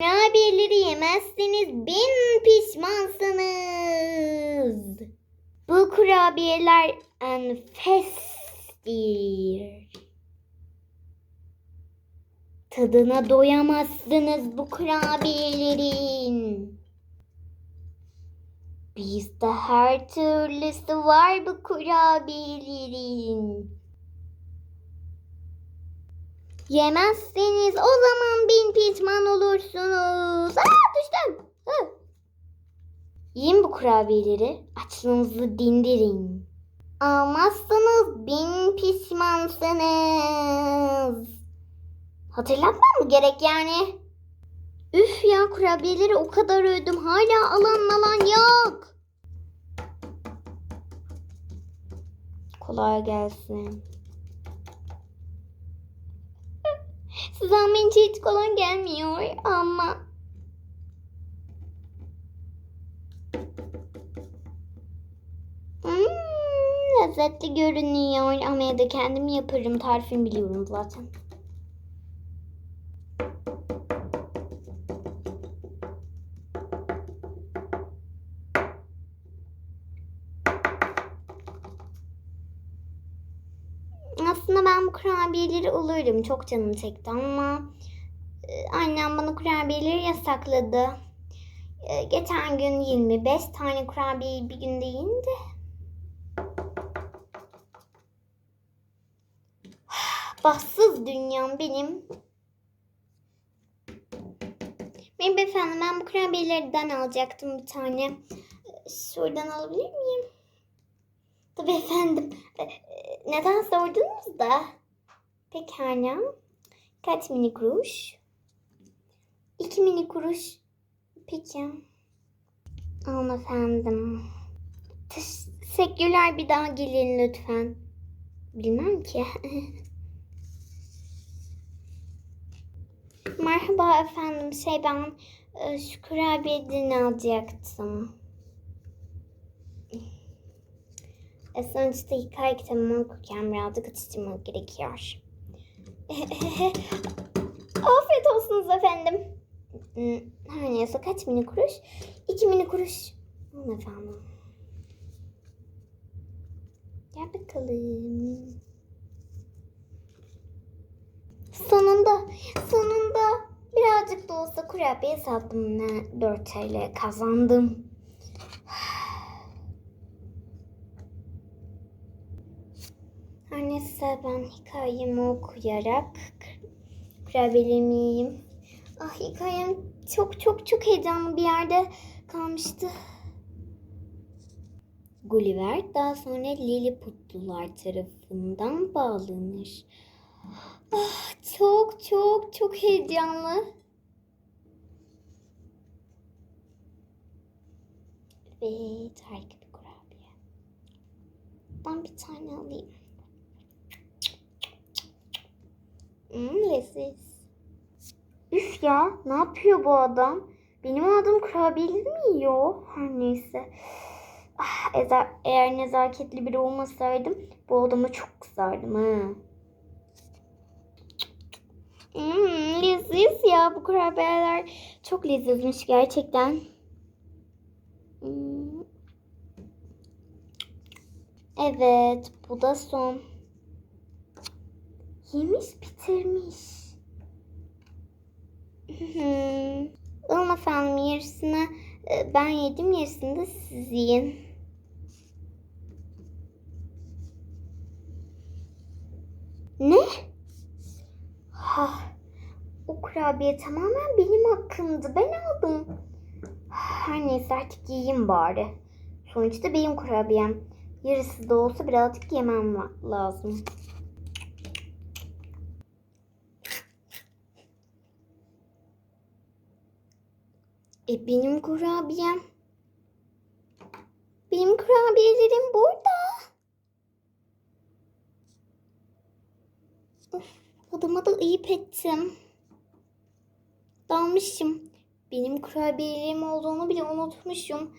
Kurabiyeleri yemezseniz bin pişmansınız. Bu kurabiyeler enfestir. Tadına doyamazsınız bu kurabiyelerin. Bizde her türlüsü var bu kurabiyelerin. Yemezseniz o zaman pişman olursunuz. Aa düştüm. Hı. Yiyin bu kurabiyeleri. Açlığınızı dindirin. Almazsanız bin pişmansınız. Hatırlatmam mı gerek yani? Üf ya kurabiyeleri o kadar ödüm. Hala alan alan yok. Kolay gelsin. Sizden bence hiç kolay gelmiyor ama. Hmm, lezzetli görünüyor ama evde kendim yaparım. Tarifini biliyorum zaten. Aslında ben bu kurabiyeleri alırdım. Çok canım çekti ama e, annem bana kurabiyeleri yasakladı. E, Geçen gün 25 tane kurabiyeyi bir günde yiyince. Bahtsız dünyam benim. Merhaba efendim ben bu kurabiyelerden alacaktım bir tane. E, Şuradan alabilir miyim? Tabii efendim. Neden sordunuz da? Pekala. Kaç mini kuruş? İki mini kuruş. Peki. Alın efendim. Teşekkürler bir daha gelin lütfen. Bilmem ki. Merhaba efendim. Şey ben e, şu kurabiyeden alacaktım. E, sonuçta hikaye kitabımı okurken birazcık atıştırmak gerekiyor. Afiyet olsunuz efendim. Hmm, Her neyse kaç mini kuruş? İki mini kuruş. Aman efendim. Gel bakalım. Sonunda, sonunda birazcık da olsa kurabiye sattım. Ne 4 TL kazandım. Her neyse ben hikayemi okuyarak kurabiyelerimi yiyeyim. Ah hikayem çok çok çok heyecanlı bir yerde kalmıştı. Gulliver daha sonra Lilliputlular tarafından bağlanır. Ah çok çok çok heyecanlı. Evet harika bir kurabiye. Ben bir tane alayım. Hmm, leziz. Üf ya ne yapıyor bu adam? Benim adım kurabiyeleri mi yiyor? Her neyse. Ah, eğer, eğer nezaketli biri olmasaydım bu adama çok kızardım ha. Hmm, leziz ya bu kurabiyeler çok lezizmiş gerçekten. Hmm. Evet bu da son. Yemiş bitirmiş. Alın efendim yarısını e, ben yedim yarısını da siz yiyin. Ne? Ha, o kurabiye tamamen benim hakkımdı. Ben aldım. Her neyse artık yiyeyim bari. Sonuçta benim kurabiyem. Yarısı da olsa birazcık yemem la- lazım. E benim kurabiyem. Benim kurabiyelerim burada. Of, adama da ayıp ettim. Dalmışım. Benim kurabiyelerim olduğunu bile unutmuşum.